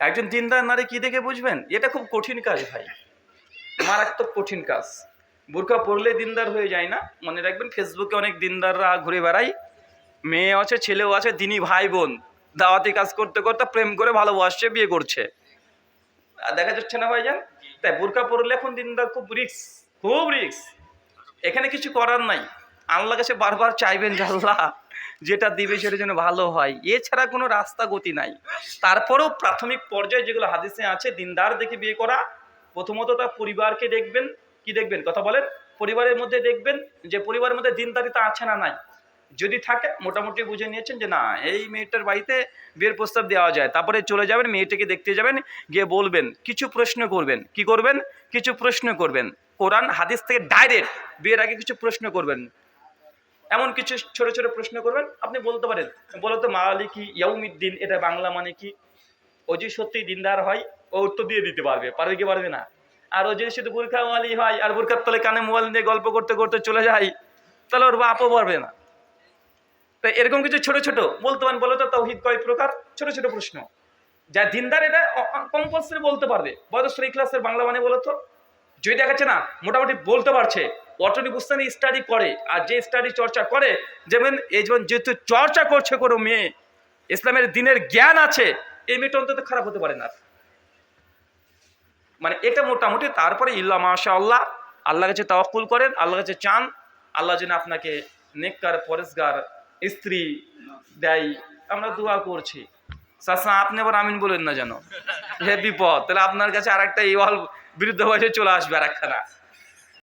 একজন দিনদার নারী কি দেখে বুঝবেন? এটা খুব কঠিন কাজ ভাই। মারাত্মক কঠিন কাজ। বোরকা পরলে দিনদার হয়ে যায় না। মনে রাখবেন, ফেসবুকে অনেক দিনদাররা ঘুরে বেড়ায়। মেয়ে আছে, ছেলেও আছে দিনই ভাই, বোন। দাওয়াতি কাজ করতে করতে প্রেম করে ভালোবাসছে, বিয়ে করছে। আর দেখা যাচ্ছে না ভাইজান? তাই বোরকা পরলে এখন দিনদার খুব রিক্স খুব রিক্স এখানে কিছু করার নাই। আল্লাহ কাছে বারবার চাইবেন যে আল্লাহ যেটা দিবে সেটা যেন ভালো হয়। এছাড়া কোনো রাস্তা গতি নাই। তারপরেও প্রাথমিক পর্যায়ে যেগুলো হাদিসে আছে, দিনদার দেখে বিয়ে করা, প্রথমত তার পরিবারকে দেখবেন। কি দেখবেন? কথা বলেন। পরিবারের মধ্যে দেখবেন যে পরিবারের মধ্যে দিনদারিতা আছে না নাই। যদি থাকে, মোটামুটি বুঝে নিয়েছেন যে না, এই মেয়েটার বাড়িতে বিয়ের প্রস্তাব দেওয়া যায়। তারপরে চলে যাবেন, মেয়েটাকে দেখতে যাবেন, গিয়ে বলবেন, কিছু প্রশ্ন করবেন। কি করবেন? কিছু প্রশ্ন করবেন। কোরআন হাদিস থেকে ডাইরেক্ট বিয়ের আগে কিছু প্রশ্ন করবেন। এমন কিছু ছোট ছোট প্রশ্ন করবেন, আপনি বলতে পারেন। বলতো মালিকি ইয়াউমিদ্দিন, এটা বাংলা মানে কি? ও যদি সত্যি দিনদার হয়, ও উত্তর দিয়ে দিতে পারবে। পারবে কি পারবে না? আর ও যদি শুধু বুরখাওয়ালি হয়, আর বুরখার তলে কানে মোবাইল নিয়ে গল্প করতে করতে চলে যায়, তাহলে ওর বাপও পারবে না। তাই এরকম কিছু ছোট ছোট, বলতে পারেন বলো তো তৌহিদ কয় প্রকার? ছোট ছোট প্রশ্ন। যা দিনদার, এটা কম্পালসারি বলতে পারবে। বয়স ক্লাসের বাংলা মানে বলো তো যদি দেখাচ্ছে না, মোটামুটি বলতে পারছে। অটনি বুস্তানি স্টাডি করে, আর যে স্টাডি চর্চা করে, যেমন এই যেমন যেহেতু চর্চা করছে কোনো মেয়ে, ইসলামের দিনের জ্ঞান আছে, এই মেয়েটা অন্তত খারাপ হতে পারে না। মানে এটা মোটামুটি, তারপরে ইল্লা মাশা আল্লাহ আল্লাহ কাছে তাওয়াক্কুল করেন, আল্লাহ কাছে চান, আল্লাহ যেন আপনাকে নেককার, পরেশগার স্ত্রী দেয়। আমরা দোয়া করছি। চাষা আপনি আবার আমিন বলেন না যেন। হে বিপদ, তাহলে আপনার কাছে আর একটা ইওয়াল বিরুদ্ধ বয়সে চলে আসবে আর একখানা